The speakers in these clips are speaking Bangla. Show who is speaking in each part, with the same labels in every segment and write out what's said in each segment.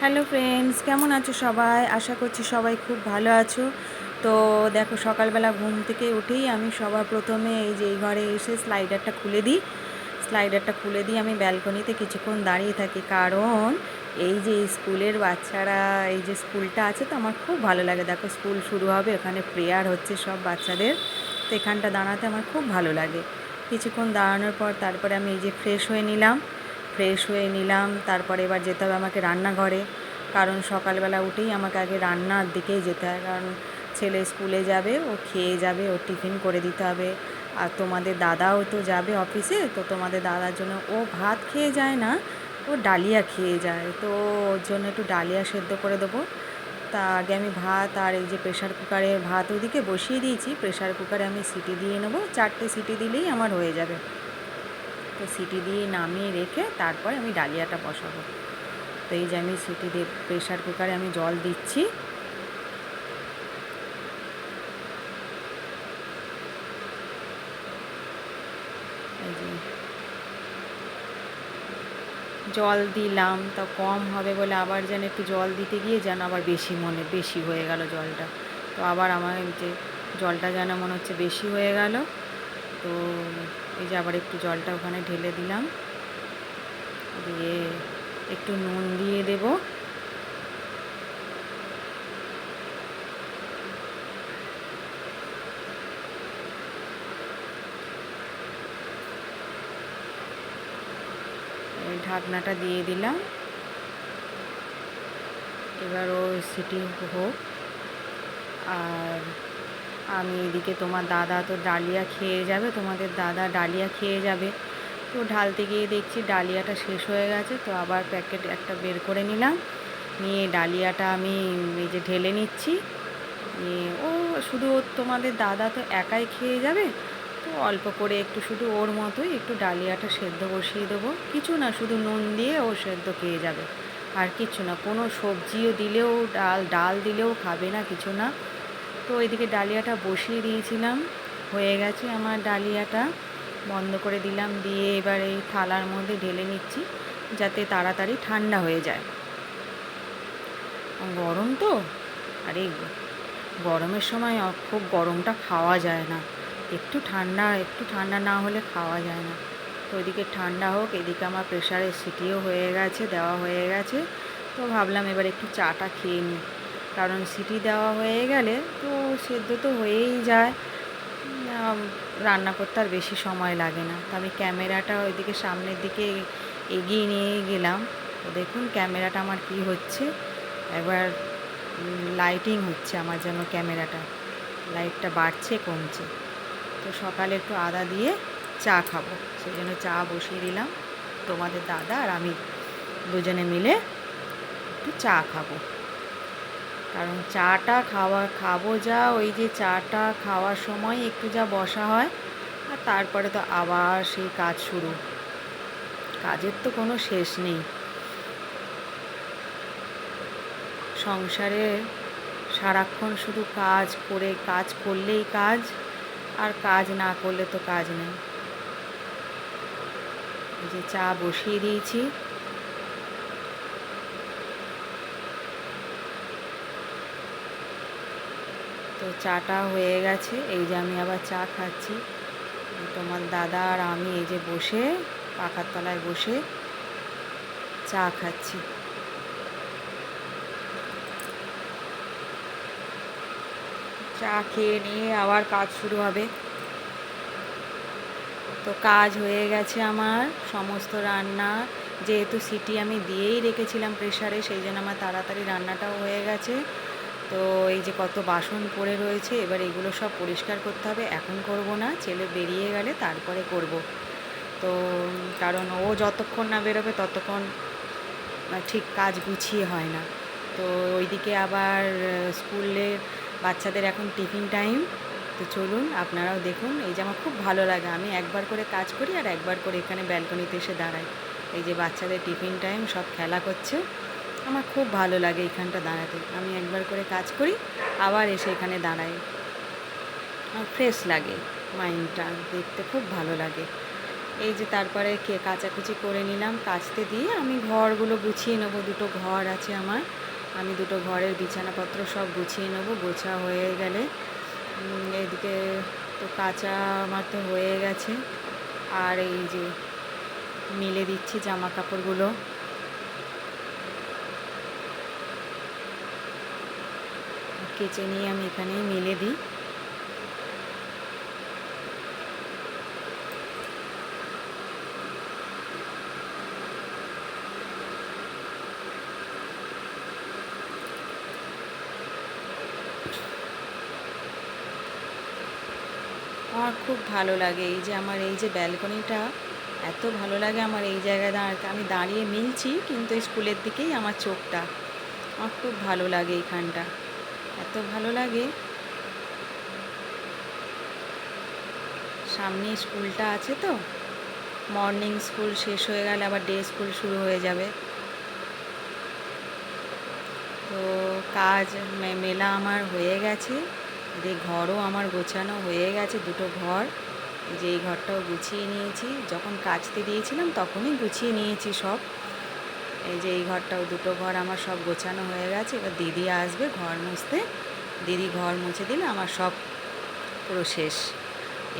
Speaker 1: হ্যালো ফ্রেন্ডস, কেমন আছো সবাই? আশা করছি সবাই খুব ভালো আছো। তো দেখো, সকালবেলা ঘুম থেকে উঠেই আমি সবার প্রথমে এই যে এই ঘরে এসে স্লাইডারটা খুলে দিই। স্লাইডারটা খুলে দিয়ে আমি ব্যালকনিতে কিছুক্ষণ দাঁড়িয়ে থাকি। কারণ এই যে স্কুলের বাচ্চারা, এই যে স্কুলটা আছে তো, আমার খুব ভালো লাগে। দেখো, স্কুল শুরু হবে ওখানে প্রেয়ার হচ্ছে সব বাচ্চাদের। তো এখানটা দাঁড়াতে আমার খুব ভালো লাগে। কিছুক্ষণ দাঁড়ানোর পর তারপরে আমি এই যে ফ্রেশ হয়ে নিলাম। ফ্রেশ হয়ে নিলাম। তারপরে এবার যেতে হবে আমাকে রান্নাঘরে। কারণ সকালবেলা উঠেই আমাকে আগে রান্নার দিকেই যেতে হয়। কারণ ছেলে স্কুলে যাবে, ও খেয়ে যাবে ও টিফিন করে দিতে হবে। আর তোমাদের দাদাও তো যাবে অফিসে, তো তোমাদের দাদার জন্য ও ভাত খেয়ে যায় না, ও ডালিয়া খেয়ে যায়। তো ওর জন্য একটু ডালিয়া সেদ্ধ করে দেবো। তা আগে আমি ভাত আর এই যে প্রেশার কুকারে ভাত ওদিকে বসিয়ে দিয়েছি। প্রেশার কুকারে আমি সিটি দিয়ে নেব। চারটে সিটি দিলেই আমার হয়ে যাবে। তো সিটি দিয়ে নামিয়ে রেখে তারপরে আমি ডালিয়াটা বসাবো। তো এই যে আমি সিটি দিয়ে প্রেশার কুকারে আমি জল দিচ্ছি। জল দিলাম, তা কম হবে বলে আবার যেন একটু জল দিতে গিয়ে যেন আবার বেশি মনে, বেশি হয়ে গেল জলটা। তো আবার আমার যে জলটা যেন মনে হচ্ছে বেশি হয়ে গেল। তো এই যে আবার একটু জলটা ওখানে ঢেলে দিলাম। দিয়ে একটু নুন দিয়ে দেব। ঢাকনাটা দিয়ে দিলাম। এবার ও সিটি হোক। আর আমি এদিকে তোমার দাদা তো ডালিয়া খেয়ে যাবে, তোমাদের দাদা ডালিয়া খেয়ে যাবে। তো ঢালতে গিয়ে দেখছি ডালিয়াটা শেষ হয়ে গেছে, তো আবার প্যাকেট একটা বের করে নিলাম। নিয়ে ডালিয়াটা আমি এই যে ঢেলে নিচ্ছি। নিয়ে ও শুধু ওর তোমাদের দাদা তো একাই খেয়ে যাবে, তো অল্প করে একটু শুধু ওর মতোই একটু ডালিয়াটা সেদ্ধ বসিয়ে দেবো। কিছু না, শুধু নুন দিয়ে ও সেদ্ধ খেয়ে যাবে। আর কিছু না, কোনো সবজিও দিলেও ডাল ডাল দিলেও খাবে না কিছু না। তো ওইদিকে ডালিয়াটা বসিয়ে দিয়েছিলাম। হয়ে গেছে আমার ডালিয়াটা। বন্ধ করে দিলাম, দিয়ে এবার এই থালার মধ্যে ঢেলে নিচ্ছি যাতে তাড়াতাড়ি ঠান্ডা হয়ে যায়। গরম তো? আরে, গরমের সময় খুব গরমটা খাওয়া যায় না। একটু ঠান্ডা একটু ঠান্ডা না হলে খাওয়া যায় না। তো ওইদিকে ঠান্ডা হোক, এদিকে আমার প্রেশারের সিটিও হয়ে গেছে, দেওয়া হয়ে গেছে। তো ভাবলাম এবার একটু চাটা খেয়ে নিই। কারণ সিটি দেওয়া হয়ে গেলে তো সেদ্ধ তো হয়েই যায়। রান্না করতে আর বেশি সময় লাগে না। তো আমি ক্যামেরাটা ওইদিকে সামনের দিকে এগিয়ে নিয়ে গেলাম। তো দেখুন ক্যামেরাটা আমার কি হচ্ছে। একবার লাইটিং হচ্ছে আমার যেন ক্যামেরাটা। লাইটটা বাড়ছে, কমছে। তো সকালে একটু আদা দিয়ে চা খাব। সেই জন্য চা বসিয়ে দিলাম। তোমাদের দাদা আর আমি দুজনে মিলে একটু চা খাব। কারণ চাটা খাওয়া, খাব যা, ওই যে চাটা খাওয়ার সময় একটু যা বসা হয়, আর তারপরে তো আবার সেই কাজ শুরু। কাজের তো কোনো শেষ নেই। সংসারে সারাক্ষণ শুধু কাজ করে, কাজ করলেই কাজ, আর কাজ না করলে তো কাজ নেই। যে চা বসিয়ে দিয়েছি। তো চাটা হয়ে গেছে। এই যে আমি আবার চা খাচ্ছি। তোমার দাদা আর আমি এই যে বসে, পাখার তলায় বসে চা খাচ্ছি। চা খেয়ে নিয়ে আবার কাজ শুরু হবে। তো কাজ হয়ে গেছে আমার, সমস্ত রান্না। যেহেতু সিটি আমি দিয়েই রেখেছিলাম প্রেশারে সেই জন্য আমার তাড়াতাড়ি রান্নাটাও হয়ে গেছে। তো এই যে কত বাসন পড়ে রয়েছে, এবার এগুলো সব পরিষ্কার করতে হবে। এখন করব না, ছেলে বেরিয়ে গেলে তারপরে করব। তো কারণ ও যতক্ষণ না বেরোবে ততক্ষণ ঠিক কাজ গুছিয়ে হয় না। তো ওইদিকে আবার স্কুলে বাচ্চাদের এখন টিফিন টাইম। তো চলুন, আপনারাও দেখুন। এই যে আমার খুব ভালো লাগে, আমি একবার করে কাজ করি আর একবার করে এখানে ব্যালকনিতে এসে দাঁড়াই। এই যে বাচ্চাদের টিফিন টাইম, সব খেলা করছে। আমার খুব ভালো লাগে এখানটা দাঁড়াতে। আমি একবার করে কাজ করি, আবার এসে এখানে দাঁড়াই। আমার ফ্রেশ লাগে মাইন্ডটা দেখতে খুব ভালো লাগে। এই যে তারপরে কে কাচাকুচি করে নিলাম, কাচতে দিয়ে আমি ঘরগুলো গুছিয়ে নেব। দুটো ঘর আছে আমার, আমি দুটো ঘরের বিছানাপত্র সব গুছিয়ে নেব। গোছা হয়ে গেলে এদিকে তো কাঁচা আমার তো হয়ে গেছে। আর এই যে, মিলে দিচ্ছি জামা কাপড়গুলো কেচে নিয়ে আমি এখানেই মেলে দিই। আমার খুব ভালো লাগে এই যে আমার এই যে ব্যালকনিটা, এত ভালো লাগে আমার এই জায়গায় দাঁড়াতে আমি দাঁড়িয়ে মিলছি কিন্তু স্কুলের দিকেই আমার চোখটা। আমার খুব ভালো লাগে এইখানটা এত ভালো লাগে। সামনে স্কুলটা আছে তো। মর্নিং স্কুল শেষ হয়ে গেলে আবার ডে স্কুল শুরু হয়ে যাবে। তো কাজ মেলা আমার হয়ে গেছে। যে ঘরও আমার গোছানো হয়ে গেছে, দুটো ঘর। যে এই ঘরটাও গুছিয়ে নিয়েছি। যখন কাচতে দিয়েছিলাম তখনই গুছিয়ে নিয়েছি সব। এই যে এই ঘরটাও, দুটো ঘর আমার সব গোছানো হয়ে গেছে। এবার দিদি আসবে ঘর মুছতে। দিদি ঘর মুছে দিলে আমার সব পুরো শেষ।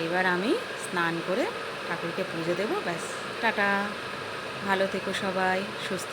Speaker 1: এবার আমি স্নান করে ঠাকুরকে পুজো দেবো। ব্যাস, টাটা। ভালো থেকো সবাই, সুস্থ